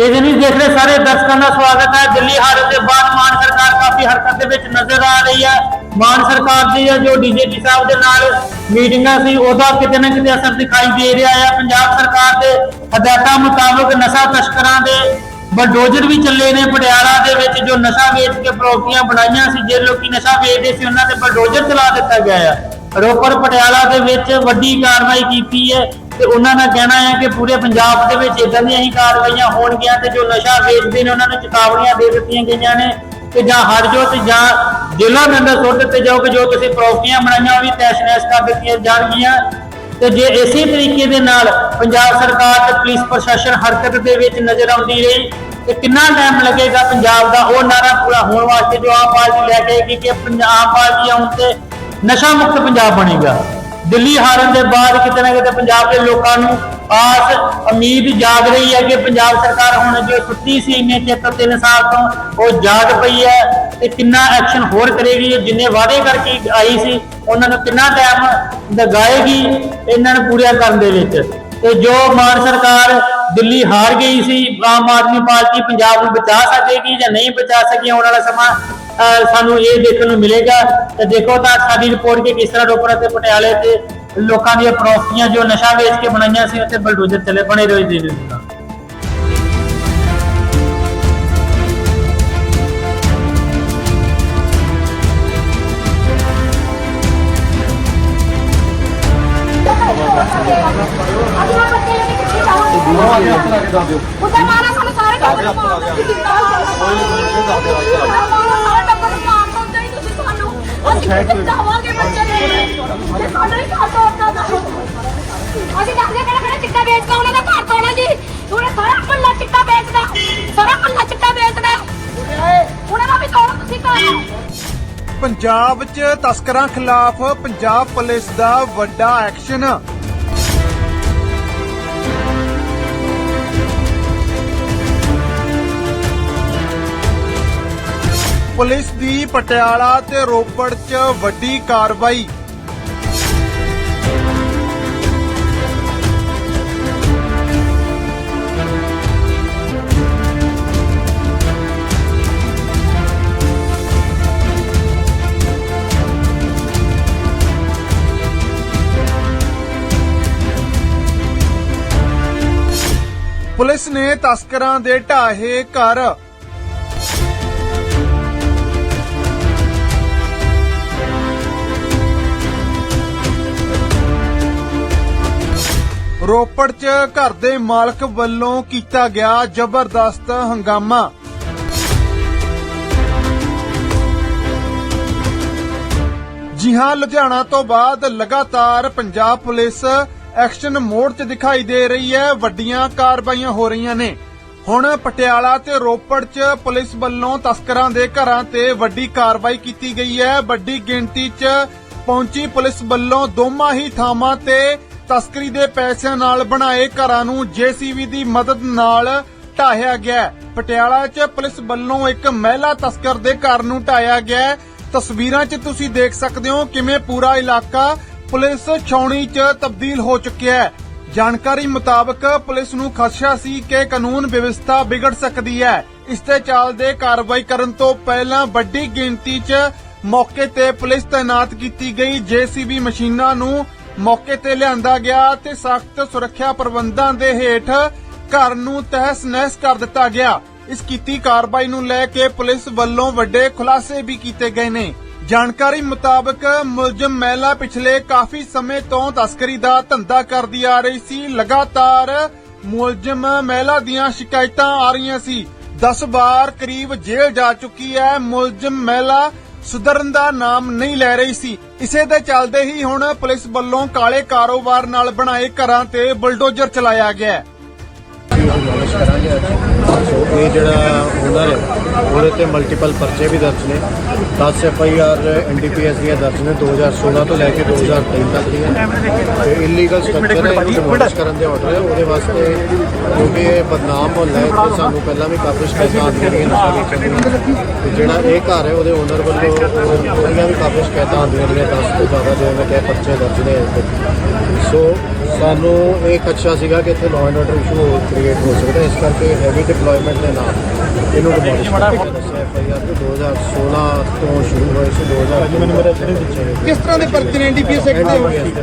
ਇਹ ਨਹੀਂ ਦੇਖ ਰਹੇ ਸਾਰੇ ਦਰਸ਼ਕਾਂ ਦਾ ਸਵਾਗਤ ਹੈ। ਦਿੱਲੀ ਹਾਰ ਦੇ ਬਾਅਦ ਮਾਨ ਸਰਕਾਰ ਕਾਫੀ ਹਰਕਤ ਦੇ ਵਿੱਚ ਨਜ਼ਰ ਆ ਰਹੀ ਹੈ। ਮਾਨ ਸਰਕਾਰ ਦੀ ਜੋ ਡੀਜੀਪੀ ਸਾਹਿਬ ਦੇ ਨਾਲ ਮੀਟਿੰਗਾਂ ਸੀ, ਉਹਦਾ ਕਿਤੇ ਨਾ ਕਿਤੇ ਅਸਰ ਦਿਖਾਈ ਦੇ ਰਿਹਾ ਹੈ। ਪੰਜਾਬ ਸਰਕਾਰ ਦੇ ਹਦਾਇਤਾਂ ਮੁਤਾਬਕ ਨਸ਼ਾ ਤਸਕਰਾਂ ਦੇ ਬਲਡੋਜ਼ਰ ਵੀ ਚੱਲੇ ਨੇ ਪਟਿਆਲਾ ਦੇ ਵਿੱਚ, ਜੋ ਨਸ਼ਾ ਵੇਚ ਕੇ ਪ੍ਰੋਪਰਟੀਆਂ ਬਣਾਈਆਂ ਸੀ। ਜੇ ਲੋਕੀ ਨਸ਼ਾ ਵੇਚਦੇ ਸੀ, ਉਹਨਾਂ ਤੇ ਬਲਡੋਜ਼ਰ ਚਲਾ ਦਿੱਤਾ ਗਿਆ ਹੈ ਰੋਪੜ, ਪਟਿਆਲਾ ਦੇ ਵਿੱਚ ਵੱਡੀ ਕਾਰਵਾਈ ਕੀਤੀ ਹੈ। ਤੇ ਉਹਨਾਂ ਦਾ ਕਹਿਣਾ ਹੈ ਕਿ ਪੂਰੇ ਪੰਜਾਬ ਦੇ ਵਿੱਚ ਇਦਾਂ ਦੀਆਂ ਹੀ ਕਾਰਵਾਈਆਂ ਹੋਣਗੀਆਂ ਤੇ ਜੋ ਨਸ਼ਾ ਵੇਚਦੇ ਨੇ, ਉਹਨਾਂ ਨੂੰ ਚੇਤਾਵਨੀਆਂ ਦੇ ਦਿੱਤੀਆਂ ਗਈਆਂ ਨੇ ਕਿ ਜਾਂ ਹਟ ਜਾਓ ਤੇ ਜਾਂ ਜੇਲ੍ਹਾਂ ਦੇ ਅੰਦਰ ਸੁੱਟ ਦਿੱਤੇ ਜਾਓ ਕਿ ਜੋ ਤੁਸੀਂ ਪ੍ਰੋਪਰਟੀਆਂ ਬਣਾਈਆਂ ਉਹ ਵੀ ਤੈਸ਼-ਨੈਸ਼ ਕਰ ਦਿੱਤੀਆਂ ਜਾਣਗੀਆਂ। ਤੇ ਜੇ ਇਸੇ ਤਰੀਕੇ ਦੇ ਨਾਲ ਪੰਜਾਬ ਸਰਕਾਰ ਤੇ ਪੁਲਿਸ ਪ੍ਰਸ਼ਾਸਨ ਹਰਕਤ ਦੇ ਵਿੱਚ ਨਜ਼ਰ ਆਉਂਦੀ ਰਹੀ, ਤੇ ਕਿੰਨਾ ਟਾਈਮ ਲੱਗੇਗਾ ਪੰਜਾਬ ਦਾ, ਉਹ ਨਾਰਾ ਪੂਰਾ ਹੋਣ ਵਾਸਤੇ ਜੋ ਆਮ ਪਾਰਟੀ ਲੈ ਕੇ ਆਏਗੀ ਕਿ ਪੰਜਾਬ ਪਾਰਟੀ ਆਉਣ ਤੇ ਨਸ਼ਾ ਮੁਕਤ ਪੰਜਾਬ ਬਣੇਗਾ। ਦਿੱਲੀ ਹਾਰਨ ਦੇ ਬਾਅਦ ਕਿਤੇ ਨਾ ਕਿਤੇ ਪੰਜਾਬ ਦੇ ਲੋਕਾਂ ਨੂੰ ਆਸ, ਉਮੀਦ ਜਾਗ ਰਹੀ ਹੈ ਕਿ ਪੰਜਾਬ ਸਰਕਾਰ ਹੁਣ ਜੋ ਸੁੱਤੀ ਸੀ, ਇੰਨੇ ਚਿਰ ਤੋਂ 3 ਸਾਲ ਤੋਂ ਉਹ ਜਾਗ ਪਈ ਹੈ ਤੇ ਕਿੰਨਾ ਐਕਸ਼ਨ ਹੋਰ ਕਰੇਗੀ, ਜਿੰਨੇ ਵਾਅਦੇ ਕਰਕੇ ਆਈ ਸੀ, ਉਹਨਾਂ ਨੂੰ ਕਿੰਨਾ ਟਾਈਮ ਲਗਾਏਗੀ, ਇਹਨਾਂ ਨੂੰ ਪੂਰੀਆਂ ਕਰਨ ਦੇ ਵਿੱਚ। ਤੇ ਜੋ ਮਾਨ ਸਰਕਾਰ ਦਿੱਲੀ ਹਾਰ ਗਈ ਸੀ, ਆਮ ਆਦਮੀ ਪਾਰਟੀ ਪੰਜਾਬ ਨੂੰ ਬਚਾ ਸਕੇਗੀ ਜਾਂ ਨਹੀਂ ਬਚਾ ਸਕੀ ਆਉਣ ਵਾਲਾ ਸਮਾਂ ਸਾਨੂੰ ਇਹ ਦੇਖਣ ਨੂੰ ਮਿਲੇਗਾ। ਤੇ ਦੇਖੋ ਤਾਂ ਸਾਡੀ ਰਿਪੋਰਟ ਕਿ ਕਿਸ ਤਰ੍ਹਾਂ ਰੋਪੜ ਤੇ ਪਟਿਆਲੇ ਤੇ ਲੋਕਾਂ ਦੀਆਂ ਪ੍ਰੋਪਰਟੀਆਂ ਜੋ ਨਸ਼ਾ ਵੇਚ ਕੇ ਬਣਾਈਆਂ ਸੀ ਉੱਥੇ ਬਲਡੋਜ਼ਰ ਚੱਲੇ ਬਣੇ ਰਹੋ ਜੀ ਜੀ। ਉਹਦਾ ਮਾਰਾ ਸਾਨੂੰ ਸਾਰੇ ਟੱਬਰ ਨੂੰ ਅਸੀਂ ਕਿੱਥੇ ਜਾਵਾਂਗੇ ਬੱਚੇ ਨੇ। ਤੇ ਸਾਡਾ ਹੀ ਘਰ ਤੋੜਨਾ ਦਾ ਅਸੀਂ ਦੱਸਦੇ ਕਿਹੜਾ ਕਿਹੜਾ ਚਿੱਟਾ ਵੇਚਦਾ ਉਹਨਾਂ ਦਾ ਘਰ ਤੋੜਨਾ ਜੀ। ਉਹਨੇ ਸਾਰਾ ਮੱਲਾ ਚਿੱਟਾ ਵੇਚਦਾ। ਸਾਰਾ ਮੱਲਾ ਚਿੱਟਾ ਵੇਚਦਾ। ਉਹਨਾਂ ਦਾ ਵੀ ਤੋੜੋ ਤੁਸੀਂ ਘਰ। ਪੰਜਾਬ 'ਚ ਤਸਕਰਾਂ ਖਿਲਾਫ ਪੰਜਾਬ ਪੁਲਿਸ ਦਾ ਵੱਡਾ ਐਕਸ਼ਨ। ਪੁਲਿਸ ਦੀ ਪਟਿਆਲਾ ਤੇ ਰੋਪੜ 'ਚ ਵੱਡੀ ਕਾਰਵਾਈ। ਪੁਲਿਸ ਨੇ ਤਸਕਰਾਂ ਦੇ ਢਾਹੇ ਘਰ ਰੋਪੜ 'ਚ ਘਰ ਦੇ ਮਾਲਕ ਵੱਲੋਂ ਕੀਤਾ ਗਿਆ ਜ਼ਬਰਦਸਤ ਹੰਗਾਮਾ। ਜੀ ਹਾਂ, ਲੁਧਿਆਣਾ ਤੋਂ ਬਾਅਦ ਲਗਾਤਾਰ ਪੰਜਾਬ ਪੁਲਿਸ ਐਕਸ਼ਨ ਮੋਡ 'ਚ ਦਿਖਾਈ ਦੇ ਰਹੀ ਹੈ। ਵੱਡੀਆਂ ਕਾਰਵਾਈਆਂ ਹੋ ਰਹੀਆਂ ਨੇ। ਹੁਣ ਪਟਿਆਲਾ ਤੇ ਰੋਪੜ 'ਚ ਪੁਲਿਸ ਵੱਲੋਂ ਤਸਕਰਾਂ ਦੇ ਘਰਾਂ ਤੇ ਵੱਡੀ ਕਾਰਵਾਈ ਕੀਤੀ ਗਈ ਹੈ। ਵੱਡੀ ਗਿਣਤੀ 'ਚ ਪਹੁੰਚੀ ਪੁਲਿਸ ਵੱਲੋਂ ਦੋਵਾਂ ਹੀ ਥਾਵਾਂ ਤੇ ਤਸਕਰੀ ਦੇ ਪੈਸਿਆਂ ਨਾਲ ਬਣਾਏ ਘਰਾਂ ਨੂੰ ਜੀਸੀਬੀ ਦੀ ਮਦਦ ਨਾਲ ਢਾਹਿਆ ਗਿਆ ਪਟਿਆਲਾ 'ਚ ਪੁਲਿਸ ਵੱਲੋਂ ਇੱਕ ਮਹਿਲਾ ਤਸਕਰ ਦੇ ਘਰ ਨੂੰ ਢਾਇਆ ਗਿਆ ਤਸਵੀਰਾਂ 'ਚ ਤੁਸੀਂ ਦੇਖ ਸਕਦੇ ਹੋ ਕਿਵੇਂ ਪੂਰਾ ਇਲਾਕਾ ਪੁਲਿਸ ਛਾਉਣੀ 'ਚ ਤਬਦੀਲ ਹੋ ਚੁੱਕਿਆ ਹੈ। ਜਾਣਕਾਰੀ ਮੁਤਾਬਕ ਪੁਲਿਸ ਨੂੰ ਖਦਸ਼ਾ ਸੀ ਕਿ ਕਾਨੂੰਨ ਵਿਵਸਥਾ ਵਿਗੜ ਸਕਦੀ ਹੈ। ਇਸ ਤੇ ਚੱਲਦੇ ਕਾਰਵਾਈ ਕਰਨ ਤੋਂ ਪਹਿਲਾਂ ਵੱਡੀ ਗਿਣਤੀ 'ਚ ਮੌਕੇ ਤੇ ਪੁਲਿਸ ਤਾਇਨਾਤ ਕੀਤੀ ਗਈ। ਜੀਸੀਬੀ ਮਸ਼ੀਨਾਂ ਨੂੰ ਮੌਕੇ ਤੇ ਲਿਆਂਦਾ ਗਿਆ ਤੇ ਸਖਤ ਸੁਰੱਖਿਆ ਪ੍ਰਬੰਧਾਂ ਦੇ ਹੇਠ ਘਰ ਨੂੰ ਤਹਿਸ-ਨਹਿਸ ਕਰ ਦਿੱਤਾ ਗਿਆ। ਇਸ ਕੀਤੀ ਕਾਰਵਾਈ ਨੂੰ ਲੈ ਕੇ ਪੁਲਿਸ ਵੱਲੋਂ ਵੱਡੇ ਖੁਲਾਸੇ ਵੀ ਕੀਤੇ ਗਏ ਨੇ। ਜਾਣਕਾਰੀ ਮੁਤਾਬਕ ਮੁਲਜ਼ਮ ਮਹਿਲਾ ਪਿਛਲੇ ਕਾਫੀ ਸਮੇਂ ਤੋਂ ਤਸਕਰੀ ਦਾ ਧੰਦਾ ਕਰਦੀ ਆ ਰਹੀ ਸੀ। ਲਗਾਤਾਰ ਮੁਲਜ਼ਮ ਮਹਿਲਾ ਦੀਆਂ ਸ਼ਿਕਾਇਤਾਂ ਆ ਰਹੀਆਂ ਸੀ। 10 ਵਾਰ ਕਰੀਬ ਜੇਲ੍ਹ ਜਾ ਚੁੱਕੀ ਹੈ। ਮੁਲਜ਼ਮ ਮਹਿਲਾ ਸੁਧਰਨ ਦਾ ਨਾਮ ਨਹੀਂ ਲੈ ਰਹੀ ਸੀ। ਇਸੇ ਦੇ ਚੱਲਦੇ ਹੀ ਹੁਣ ਪੁਲਿਸ ਵੱਲੋਂ ਕਾਲੇ ਕਾਰੋਬਾਰ ਨਾਲ ਬਣਾਏ ਘਰਾਂ ਤੇ ਬੁਲਡੋਜ਼ਰ ਚਲਾਇਆ ਗਿਆ ਹੈ ਇਹ ਜਿਹੜਾ ਓਨਰ ਹੈ ਉਹਦੇ ਤੇ ਮਲਟੀਪਲ ਪਰਚੇ ਵੀ ਦਰਜ ਨੇ। 10 ਐਫ ਆਈ ਆਰ ਐਨਡੀਪੀਐਸ ਦੀਆਂ ਦਰਜ ਨੇ 2016 ਤੋਂ ਲੈ ਕੇ 2023 ਤੱਕ ਦੀਆਂ। ਤੇ ਇਲੀਗਲ ਸਟਰਕਚਰ ਹੈ ਇਹਨੂੰ ਡਿਮੋਲਿਸ਼ ਕਰਨ ਦੇ ਆਰਡਰ ਹੈ। ਉਹਦੇ ਵਾਸਤੇ ਕਿਉਂਕਿ ਇਹ ਬਦਨਾਮ ਹੋਣਾ ਹੈ ਤੇ ਸਾਨੂੰ ਪਹਿਲਾਂ ਵੀ ਕਾਫੀ ਸ਼ਿਕਾਇਤਾਂ ਆਉਂਦੀਆਂ ਰਹੀਆਂ ਨਸ਼ਾ ਵੇਚਣ ਤੇ ਜਿਹੜਾ ਇਹ ਘਰ ਹੈ ਉਹਦੇ ਓਨਰ ਵੱਲੋਂ ਉਹਦੀਆਂ ਵੀ ਕਾਫੀ ਸ਼ਿਕਾਇਤਾਂ ਆਉਂਦੀਆਂ ਰਹੀਆਂ 10 ਤੋਂ ਜ਼ਿਆਦਾ ਜਿਵੇਂ ਪਰਚੇ ਦਰਜ ਨੇ। ਸੋ ਸਾਨੂੰ ਇਹ ਖਦਸ਼ਾ ਸੀਗਾ ਕਿ ਇੱਥੇ law and order issue create ਹੋ ਸਕਦਾ ਇਸ ਕਰਕੇ ਹੈਵੀ ਡਿਪਲੋਇਮੈਂਟ ਦੇ ਨਾਲ ਇਹਨੂੰ ਡਿਮੋਲਿਸ਼ ਕੀਤਾ। ਐਫਆਈਆਰ ਦੇ 2016 ਤੋਂ ਸ਼ੁਰੂ ਹੋਏ ਸੀ 2000 ਕਿਸ ਤਰ੍ਹਾਂ ਦੇ ਪਰਚੇ ਨੇ? ਐਨਡੀਪੀਐਸ ਦੇ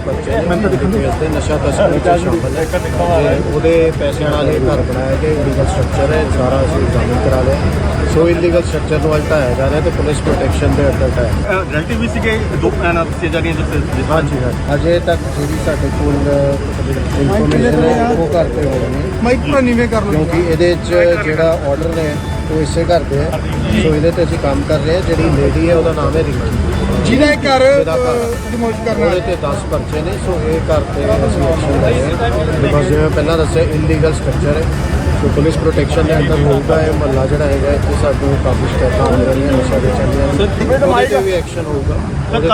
ਪਰਚੇ ਨੇ। NDPS ਦੇ ਨਸ਼ਾ ਤਸਕਰੀ ਚ ਸ਼ਾਮਲ ਹੈ ਤੇ ਉਹਦੇ ਪੈਸਿਆਂ ਨਾਲ ਇਹ ਘਰ ਬਣਾਇਆ ਗਿਆ ਇਲੀਗਲ ਸਟਰਕਚਰ ਹੈ ਸਾਰਾ ਅਸੀਂ ਐਗਜ਼ਾਮਿਨ ਕਰਾ ਲਿਆ। ਸੋ ਇਲੀਗਲ ਸਟਰਕਚਰ ਨੂੰ ਹਟਾਇਆ ਜਾ ਰਿਹਾ ਤੇ ਪੁਲਿਸ ਪ੍ਰੋਟੈਕਸ਼ਨ ਦੇ ਅੰਡਰ ਹੈ ਰਿਲੇਟਿਵ ਵੀ ਸੀਗੇ ਦੋ ਇਹਨਾਂ ਦੱਸੀਆਂ ਜਾ ਰਹੀਆਂ ਜਿਸ ਹਾਂਜੀ ਹਾਂਜੀ। ਅਜੇ ਤੱਕ ਜਿਹੜੀ ਸਾਡੇ ਕੋਲ ਇਨਫੋਰਮੇਸ਼ਨ ਉਹ ਘਰ ਤੇ ਹੋ ਨੇ ਮਾਈਕ ਪਰ ਨੀਵੇਂ ਕਰ ਕਿਉਂਕਿ ਇਹਦੇ 'ਚ ਜਿਹੜਾ ਆਰਡਰ ਨੇ, ਉਹ ਇਸੇ ਘਰ ਦੇ ਹੈ ਸੋ ਇਹਦੇ ਤੇ ਅਸੀਂ ਕੰਮ ਕਰ ਰਹੇ ਹਾਂ ਜਿਹੜੀ ਲੇਡੀ ਹੈ, ਉਹਦਾ ਨਾਮ ਹੈ ਰੀਮਾ। ਜਿਹਦਾ ਘਰ ਡਿਮੋਲਿਸ਼ ਉਹਦੇ ਤੇ 10 ਪਰਚੇ ਨੇ ਸੋ ਇਹ ਘਰ ਤੇ ਅਸੀਂ ਐਕਸ਼ਨ ਲੈ ਰਹੇ ਹਾਂ। ਬਿਕੋਜ਼ ਜਿਵੇਂ ਪਹਿਲਾਂ ਦੱਸਿਆ ਇਲੀਗਲ ਸਟਰਕਚਰ ਹੈ। ਸੋ ਪੁਲਿਸ ਪ੍ਰੋਟੈਕਸ਼ਨ ਦੇ ਅੰਦਰ ਹੋਊਗਾ ਇਹ ਮਹੱਲਾ ਜਿਹੜਾ ਹੈਗਾ ਇੱਥੇ ਸਾਨੂੰ ਕਾਫੀ ਸਟੈਪਾਂ ਮਿਲ ਰਹੀਆਂ ਨਸ਼ਾ ਦੇ ਚੱਲਿਆ ਉਹਦੇ ਤੇ ਵੀ ਐਕਸ਼ਨ ਹੋਊਗਾ। ਉਹਦੇ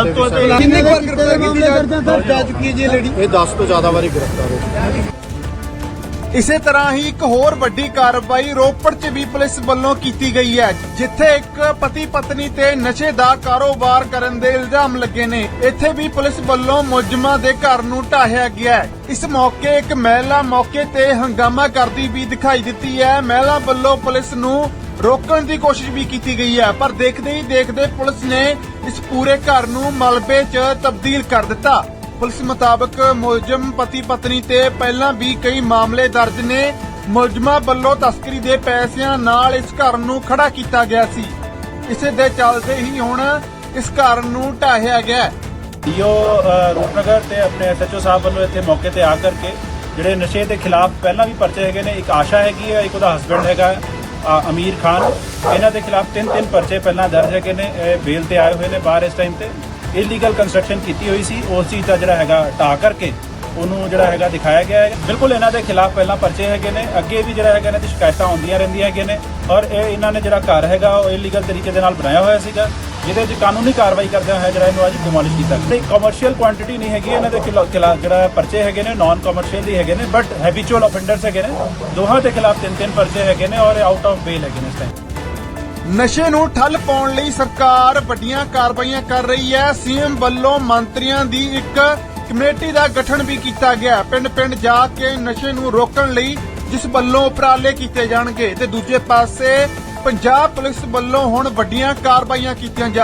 ਕਿੰਨੇ ਵਾਰ ਗ੍ਰਿਫਤਾਰ ਕੀਤੀ ਜਾ ਚੁੱਕੀ ਹੈ ਜੀ ਲੇਡੀ। ਇਹ 10 ਤੋਂ ਜ਼ਿਆਦਾ ਵਾਰੀ ਗ੍ਰਿਫਤਾਰ ਹੋ ਚੁੱਕੀ ਹੈ। ਇਸੇ ਤਰ੍ਹਾਂ ਹੀ ਇੱਕ ਹੋਰ ਵੱਡੀ ਕਾਰਵਾਈ ਰੋਪੜ 'ਚ ਵੀ ਪੁਲਿਸ ਵੱਲੋਂ ਕੀਤੀ ਗਈ ਹੈ, ਜਿੱਥੇ ਇੱਕ ਪਤੀ ਪਤਨੀ ਤੇ ਨਸ਼ੇ ਦਾ ਕਾਰੋਬਾਰ ਕਰਨ ਦੇ ਇਲਜ਼ਾਮ ਲੱਗੇ ਨੇ। ਇੱਥੇ ਵੀ ਪੁਲਿਸ ਵੱਲੋਂ ਮੁਲਜ਼ਮਾਂ ਦੇ ਘਰ ਨੂੰ ਢਾਹਿਆ ਗਿਆ ਹੈ। ਇਸ ਮੌਕੇ ਇੱਕ ਮਹਿਲਾ ਮੌਕੇ ਤੇ ਹੰਗਾਮਾ ਕਰਦੀ ਵੀ ਦਿਖਾਈ ਦਿੱਤੀ ਹੈ। ਮਹਿਲਾ ਵੱਲੋਂ ਪੁਲਿਸ ਨੂੰ ਰੋਕਣ ਦੀ ਕੋਸ਼ਿਸ਼ ਵੀ ਕੀਤੀ ਗਈ ਹੈ, ਪਰ ਦੇਖਦੇ ਹੀ ਦੇਖਦੇ ਪੁਲਿਸ ਨੇ ਇਸ ਪੂਰੇ ਘਰ ਨੂੰ ਮਲਬੇ 'ਚ ਤਬਦੀਲ ਕਰ ਦਿੱਤਾ। ਪੁਲਿਸ ਮੁਤਾਬਕ ਮੁਲਜ਼ਮ ਪਤੀ ਪਤਨੀ ਤੇ ਪਹਿਲਾਂ ਵੀ ਕਈ ਮਾਮਲੇ ਦਰਜ ਨੇ। ਮੁਲਜ਼ਮਾਂ ਵੱਲੋਂ ਤਸਕਰੀ ਦੇ ਪੈਸਿਆਂ ਨਾਲ ਇਸ ਘਰ ਨੂੰ ਖੜਾ ਕੀਤਾ ਗਿਆ ਸੀ। ਇਸੇ ਦੇ ਚੱਲਦੇ ਹੀ ਹੁਣ ਇਸ ਘਰ ਨੂੰ ਢਾਹਿਆ ਗਿਆ ਡੀਓ ਰੂਪਨਗਰ ਤੇ ਆਪਣੇ ਐਸਐਚਓ ਸਾਹਿਬ ਵੱਲੋਂ ਇੱਥੇ ਮੌਕੇ ਤੇ ਆ ਕਰਕੇ ਜਿਹੜੇ ਨਸ਼ੇ ਦੇ ਖਿਲਾਫ ਪਹਿਲਾਂ ਵੀ ਪਰਚੇ ਹੈਗੇ ਨੇ, ਇੱਕ ਆਸ਼ਾ ਹੈਗੀ ਹੈ, ਇੱਕ ਉਹਦਾ ਹਸਬੰਡ ਹੈਗਾ ਅਮੀਰ ਖਾਨ। ਇਹਨਾਂ ਦੇ ਖਿਲਾਫ ਤਿੰਨ ਤਿੰਨ ਪਰਚੇ ਪਹਿਲਾਂ ਦਰਜ ਹੈਗੇ ਨੇ ਬੇਲ ਤੇ ਆਏ ਹੋਏ ਨੇ ਬਾਹਰ ਇਸ ਟਾਈਮ ਤੇ। ਇਲੀਗਲ ਕੰਸਟਰਕਸ਼ਨ ਕੀਤੀ ਹੋਈ ਸੀ, ਉਸ ਚੀਜ਼ ਦਾ ਜਿਹੜਾ ਹੈਗਾ ਢਾਹ ਕਰਕੇ ਉਹਨੂੰ ਜਿਹੜਾ ਹੈਗਾ ਦਿਖਾਇਆ ਗਿਆ ਹੈ। ਬਿਲਕੁਲ ਇਹਨਾਂ ਦੇ ਖਿਲਾਫ ਪਹਿਲਾਂ ਪਰਚੇ ਹੈਗੇ ਨੇ, ਅੱਗੇ ਵੀ ਜਿਹੜਾ ਹੈਗਾ ਇਹਨਾਂ ਦੀ ਸ਼ਿਕਾਇਤਾਂ ਆਉਂਦੀਆਂ ਰਹਿੰਦੀਆਂ ਹੈਗੇ ਨੇ, ਔਰ ਇਹ ਇਹਨਾਂ ਨੇ ਜਿਹੜਾ ਘਰ ਹੈਗਾ, ਉਹ ਇਲੀਗਲ ਤਰੀਕੇ ਦੇ ਨਾਲ ਬਣਾਇਆ ਹੋਇਆ ਸੀਗਾ, ਜਿਹਦੇ 'ਚ ਕਾਨੂੰਨੀ ਕਾਰਵਾਈ ਕਰਦਿਆਂ ਹੋਇਆ ਜਿਹੜਾ ਇਹਨੂੰ ਅੱਜ ਡਿਮੋਲਿਸ਼ ਕੀਤਾ ਗਿਆ। ਕਮਰਸ਼ੀਅਲ ਕੁਆਂਟੀਟੀ ਨਹੀਂ ਹੈਗੀ, ਇਹਨਾਂ ਦੇ ਖਿਲਾ- ਖਿਲਾਫ ਜਿਹੜਾ ਪਰਚੇ ਹੈਗੇ ਨੇ ਨਾਨ ਕਮਰਸ਼ੀਅਲ ਦੀ ਹੈਗੇ ਨੇ ਬਟ ਹੈਬਿਚੁਅਲ ਆਫੈਂਡਰਸ ਹੈਗੇ ਨੇ, ਦੋਹਾਂ ਦੇ ਖਿਲਾਫ ਤਿੰਨ ਤਿੰਨ ਪਰਚੇ ਹੈਗੇ ਨੇ, ਔਰ ਆਊਟ ਆਫ ਬੇਲ ਹੈਗੇ ਨੇ ਇਸ ਟਾਈਮ ਨਸ਼ੇ ਨੂੰ ਠੱਲ ਪਾਉਣ ਲਈ ਸਰਕਾਰ ਵੱਡੀਆਂ ਕਾਰਵਾਈਆਂ ਕਰ ਰਹੀ ਹੈ। ਸੀਐਮ ਵੱਲੋਂ ਮੰਤਰੀਆਂ ਦੀ ਇੱਕ ਕਮੇਟੀ ਦਾ ਗਠਨ ਵੀ ਕੀਤਾ ਗਿਆ। ਪਿੰਡ-ਪਿੰਡ ਜਾ ਕੇ ਨਸ਼ੇ ਨੂੰ ਰੋਕਣ ਲਈ ਜਿਸ ਵੱਲੋਂ ਉਪਰਾਲੇ ਕੀਤੇ ਜਾਣਗੇ ਤੇ ਦੂਜੇ ਪਾਸੇ ਪੰਜਾਬ ਪੁਲਿਸ ਵੱਲੋਂ ਹੁਣ ਵੱਡੀਆਂ ਕਾਰਵਾਈਆਂ ਕੀਤੀਆਂ ਜਾ